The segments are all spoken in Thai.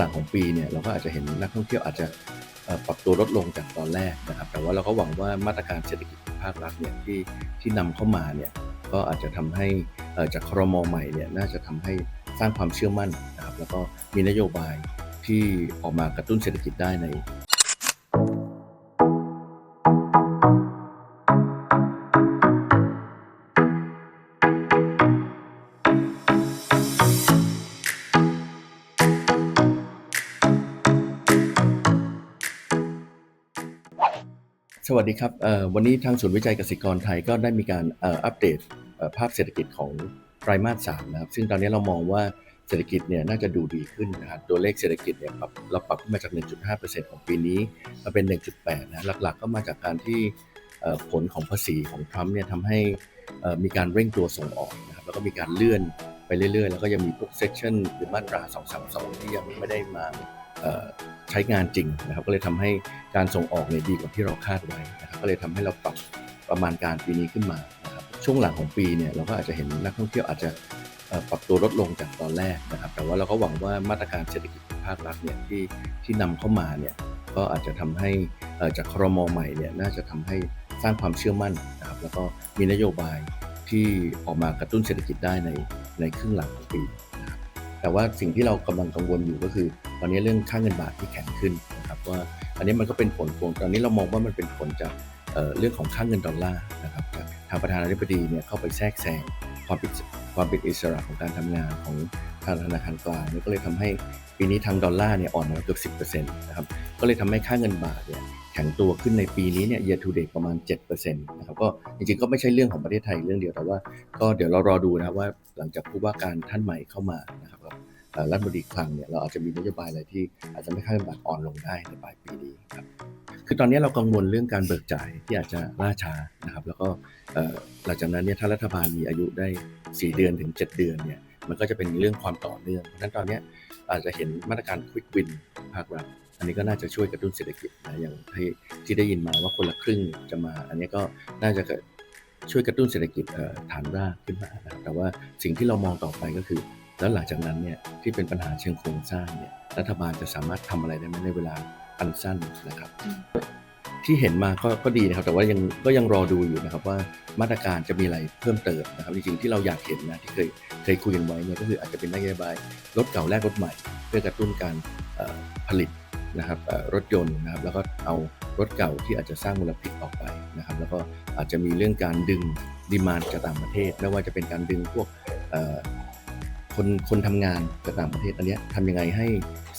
หลังของปีเนี่ยเราก็อาจจะเห็นนักท่องเที่ยวอาจจะปรับตัวลดลงจากตอนแรกนะครับแต่ว่าเราก็หวังว่ามาตรการเศรษฐกิจภาครัฐเนี่ยที่ที่นำเข้ามาเนี่ยก็อาจจะทำให้อ่อจากครมใหม่เนี่ยน่าจะทำให้สร้างความเชื่อมั่นนะครับแล้วก็มีนโยบายที่ออกมากระตุ้นเศรษฐกิจได้ใน สวัสดีครับวันนี้ทางศูนย์วิจัยเกษตรกรไทยก็ได้มีการอัปเดตภาพเศรษฐกิจของไตรมาส3นะครับ ซึ่งตอนนี้เรามองว่าเศรษฐกิจเนี่ยน่าจะดูดีขึ้นนะครับตัวเลขเศรษฐกิจเนี่ยปรับเราปรับขึ้นมาจาก 1.5%ของปีนี้มาเป็น 1.8 นะหลักๆ ก็มาจากการที่ผลของภาษีของทรัมป์เนี่ยทำให้มีการเร่งตัวส่งออกนะครับแล้วก็มีการเลื่อนไปเรื่อยๆ แล้วก็ยังมีพวกเซ c ชั o นหรือมาตรา 232 ที่ยังไม่ได้มา ใช้งานจริงนะครับ ก็เลยทำให้การส่งออกเนี่ยดีกว่าที่เราคาดไว้นะครับก็เลยทำให้เราปรับประมาณการปีนี้ขึ้นมานะครับช่วงหลังของปีเนี่ยเราก็อาจจะเห็นนักท่องเที่ยวอาจจะปรับตัวลดลงจากตอนแรกนะครับ แต่ว่าเราก็หวังว่ามาตรการเศรษฐกิจภาครัฐเนี่ยที่ที่นำเข้ามาเนี่ยก็อาจจะทำให้อ่อจากครมใหม่เนี่ยน่าจะทำให้สร้างความเชื่อมั่นนะครับแล้วก็มีนโยบายที่ออกมากระตุ้นเศรษฐกิจได้ในในครึ่งหลังของปี แต่ว่าสิ่งที่เรากำลังกังวลอยู่ก็คือ ตอนนี้เรื่องค่าเงินบาทที่แข็งขึ้นนะครับว่าอันนี้มันก็เป็นผลพวงตอนนี้เรามองว่ามันเป็นผลจากเเรื่องของค่าเงินดอลลาร์นะครับจากทางประธานาธิบดีเนี่ยเข้าไปแทรกแซงความเป็นความเป็นอิสระของการทำงานของทางธนาคารกลางนี่ก็เลยทำให้ปีนี้ทางดอลลาร์เนี่ยอ่อนมาเกือบ10%นะครับก็เลยทำให้ค่าเงินบาทเนี่ย ข็งตัวขึ้นในปีนี้เนี่ย year to date ประมาณ7%นะครับก็จริงๆก็ไม่ใช่เรื่องของประเทศไทยเรื่องเดียวแต่ว่า ก็เดี๋ยวเรารอดูนะครับว่าหลังจากผู้ว่าการท่านใหม่เข้ามานะครับรัฐมนตรีคลังเนี่ยเราอาจจะมีนโยบายอะไรที่อาจจะไม่ค่าเงินบาทอ่อนลงได้ในปลายปีนี้ครับคือตอนนี้เรากังวลเรื่องการเบิกจ่ายที่อาจจะล่าช้านะครับ แล้วก็หลังจากนั้นเนี่ยถ้ารัฐบาลมีอายุได้ 4 เดือนถึง 7 เดือนเนี่ยมันก็จะเป็นเรื่องความต่อเนื่องเพราะฉะนั้นตอนนี้อาจจะเห็นมาตรการ Quick Win ภาครัฐ อันนี้ก็น่าจะช่วยกระตุ้นเศรษฐกิจนะอย่างที่ที่ได้ยินมาว่าคนละครึ่งจะมา อันนี้ก็น่าจะเกิดช่วยกระตุ้นเศรษฐกิจเอ่อฐานรากขึ้นมานะครับแต่ว่าสิ่งที่เรามองต่อไปก็คือ แล้วหลังจากนั้นเนี่ยที่เป็นปัญหาเชิงโครงสร้างเนี่ยรัฐบาลจะสามารถทำอะไรได้ไหมในเวลาอันสั้นนะครับ ที่เห็นมาก็ก็ดีนะครับ แต่ว่ายังก็ยังรอดูอยู่นะครับว่ามาตรการจะมีอะไรเพิ่มเติมนะครับจริงๆที่เราอยากเห็นนะที่เคยเคยคุยกันไว้เนี่ยก็คืออาจจะเป็นนโยบายรถเก่าแลกรถใหม่ เพื่อกระตุ้นการเอ่อผลิต นะครับรถยนต์นะครับแล้วก็เอารถเก่าที่อาจจะสร้างมลพิษออกไปนะครับแล้วก็อาจจะมีเรื่องการดึงดีมานจากต่างประเทศไม่ว่าจะเป็นการดึงพวกคนคนทำงานจากต่างประเทศอันนี้ทำยังไงให้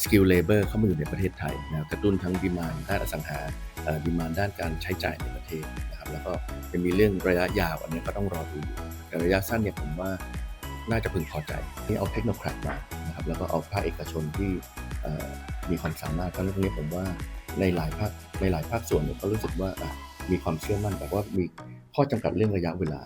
สกิลเลเบอร์เข้ามาอยู่ในประเทศไทยนะกระตุ้นทั้งดีมานด้านอสังหาดีมานด้านการใช้จ่ายในประเทศนะครับแล้วก็จะมีเรื่องระยะยาวอันนี้ก็ต้องรอดูแต่ระยะสั้นเนี่ยผมว่าน่าจะพึงพอใจที่เอาเทคโนแครดมานะครับแล้วก็เอาภาคเอกชนที่ มีความสามารถก็เรื่องนี้ผมว่าในหลายภาคในหลายภาคส่วนเนี่ยก็รู้สึกว่ามีความเชื่อมั่นแต่ว่ามีข้อจำกัดเรื่องระยะเวลา